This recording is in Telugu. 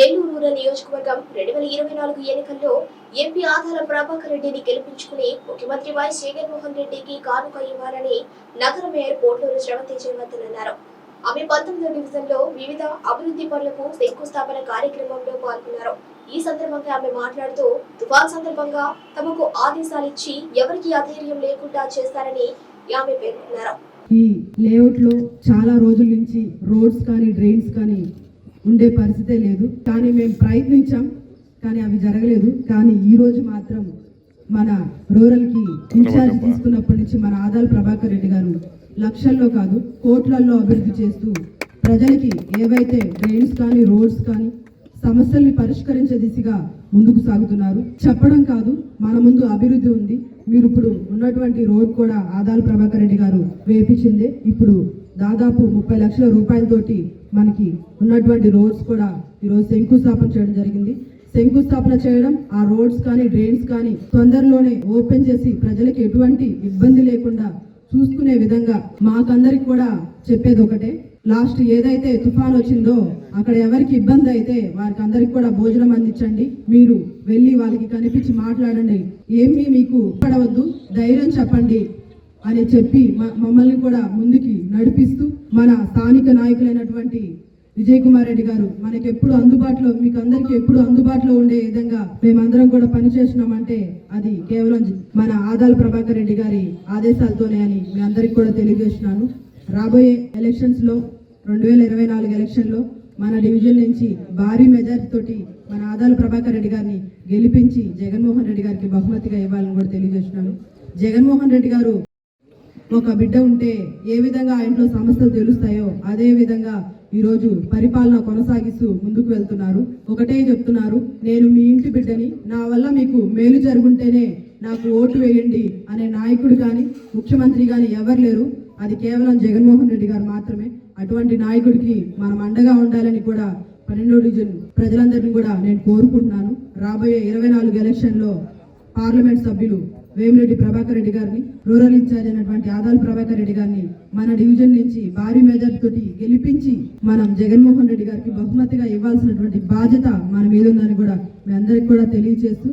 చింతలపూడ నియోజకవర్గం రెండు వేల ఇరవై నాలుగు ఎన్నికల్లో ఎంపీ ఆధార ప్రభాకర్ రెడ్డిని గెలిపించుకుని ముఖ్యమంత్రి వైఎస్ జగన్మోహన్ రెడ్డికి కానుక ఇవ్వాలని నగర మేయర్ కోట్లూరు శ్రవంతి జయవర్ధన్ అన్నారు. ఆమె పంతొమ్మిదో డివిజన్లో వివిధ అభివృద్ధి పనులకు శంకుస్థాపన కార్యక్రమంలో పాల్గొన్నారు. ఈ సందర్భంగా ఆమె మాట్లాడుతూ తుఫాన్ సందర్భంగా తమకు ఆదేశాలు ఇచ్చి ఎవరికి అధైర్యం లేకుండా చేస్తారని ఆమె పేర్కొన్నారు. ఈ లేఅవుట్లో చాలా రోజుల నుంచి రోడ్స్ కానీ డ్రైన్స్ కానీ ఉండే పరిస్థితే లేదు. కానీ మేము ప్రయత్నించాం కానీ అవి జరగలేదు. కానీ ఈ రోజు మాత్రం మన రూరల్కి ఇన్ఛార్జ్ తీసుకున్నప్పటి నుంచి మన ఆదాల్ ప్రభాకర్ రెడ్డి గారు లక్షల్లో కాదు కోట్లల్లో అభివృద్ధి చేస్తూ ప్రజలకి ఏవైతే డ్రైన్స్ కానీ రోడ్స్ కానీ సమస్యల్ని పరిష్కరించే దిశగా ముందుకు సాగుతున్నారు. చెప్పడం కాదు మన ముందు అభివృద్ధి ఉంది. మీరు ఇప్పుడు ఉన్నటువంటి రోడ్ కూడా ఆదాల ప్రభాకర్ రెడ్డి గారు వేపించిందే. ఇప్పుడు దాదాపు ముప్పై లక్షల రూపాయలతోటి మనకి ఉన్నటువంటి రోడ్స్ కూడా ఈరోజు శంకుస్థాపన చేయడం జరిగింది. శంకుస్థాపన చేయడం ఆ రోడ్స్ కానీ డ్రైన్స్ కానీ తొందరలోనే ఓపెన్ చేసి ప్రజలకు ఎటువంటి ఇబ్బంది లేకుండా చూసుకునే విధంగా మాకందరికి కూడా చెప్పేది ఒకటే. లాస్ట్ ఏదైతే తుఫాన్ వచ్చిందో అక్కడ ఎవరికి ఇబ్బంది అయితే వారికి అందరికి కూడా భోజనం అందించండి. మీరు వెళ్ళి వాళ్ళకి కనిపించి మాట్లాడండి. ఏమీ మీకు పడవద్దు ధైర్యం చెప్పండి. అని చెప్పి మ- మమ్మల్ని కూడా ముందుకి నడిపిస్తూ మన స్థానిక నాయకులైనటువంటి విజయ్ కుమార్ రెడ్డి గారు మనకి ఎప్పుడు అందుబాటులో మీకు అందరికి ఎప్పుడు అందుబాటులో ఉండే విధంగా మేమందరం కూడా పనిచేసినామంటే అది కేవలం మన ఆదాల ప్రభాకర్ రెడ్డి గారి ఆదేశాలతోనే అని మీ అందరికి కూడా తెలియజేస్తున్నాను. రాబోయే ఎలక్షన్స్లో రెండు వేల ఇరవై నాలుగు ఎలక్షన్లో మన డివిజన్ నుంచి భారీ మెజారిటీ తోటి మన ఆదాల ప్రభాకర్ రెడ్డి గారిని గెలిపించి జగన్మోహన్ రెడ్డి గారికి బహుమతిగా ఇవ్వాలని కూడా తెలియజేస్తున్నాను. జగన్మోహన్ రెడ్డి గారు ఒక బిడ్డ ఉంటే ఏ విధంగా ఆ ఇంట్లో సమస్యలు తెలుస్తాయో అదే విధంగా ఈరోజు పరిపాలన కొనసాగిస్తూ ముందుకు వెళ్తున్నారు. ఒకటే చెప్తున్నారు నేను మీ ఇంటి బిడ్డని నా వల్ల మీకు మేలు జరుగుంటేనే నాకు ఓటు వేయండి అనే నాయకుడు కానీ ముఖ్యమంత్రి కానీ ఎవరు లేరు. అది కేవలం జగన్మోహన్ రెడ్డి గారు మాత్రమే. అటువంటి నాయకుడికి మనం అండగా ఉండాలని కూడా పన్నెండో డివిజన్ ప్రజలందరినీ కూడా నేను కోరుకుంటున్నాను. రాబోయే ఇరవై నాలుగు ఎలక్షన్లో పార్లమెంట్ సభ్యులు వేమిరెడ్డి ప్రభాకర్ రెడ్డి గారిని రూరల్ ఇన్ఛార్జ్ అయినటువంటి ఆదాల్ ప్రభాకర్ రెడ్డి గారిని మన డివిజన్ నుంచి భారీ మెజార్టీ తోటి గెలిపించి మనం జగన్మోహన్ రెడ్డి గారికి బహుమతిగా ఇవ్వాల్సినటువంటి బాధ్యత మన మీద ఉందని కూడా మీ అందరికి కూడా తెలియజేస్తూ